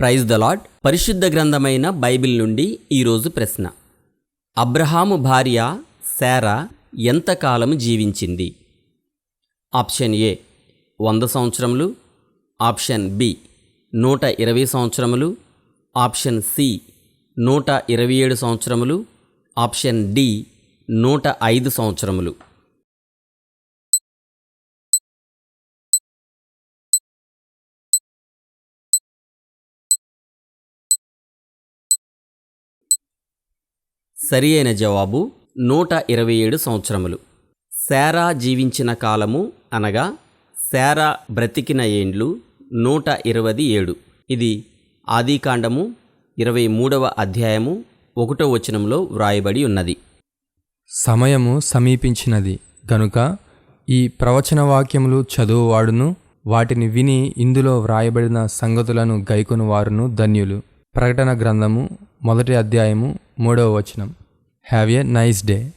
Praise the lord పరిశుద్ధ గ్రంథమైన Bible నుండి ఈరోజు ప్రశ్న. అబ్రహాము భార్య శారా ఎంతకాలము జీవించింది? ఆప్షన్ ఏ వంద సంవత్సరములు. ఆప్షన్ బి నూట ఇరవై సంవత్సరములు. ఆప్షన్ సి నూట ఇరవై ఏడు సంవత్సరములు. ఆప్షన్ డి నూట ఐదు సంవత్సరములు. సరి అయిన జవాబు నూట ఇరవై ఏడు సంవత్సరములు. శారా జీవించిన కాలము అనగా శారా బ్రతికిన ఏండ్లు నూట ఇరవై ఏడు. ఇది ఆదికాండము ఇరవై మూడవ అధ్యాయము ఒకటో వచనంలో వ్రాయబడి ఉన్నది. సమయము సమీపించినది. గనుక ఈ ప్రవచన వాక్యములు చదువువాడును వాటిని విని ఇందులో వ్రాయబడిన సంగతులను గైకొను వారును ధన్యులు. ప్రకటన గ్రంథము మొదటి అధ్యాయము మూడవ వచనం. Have a nice day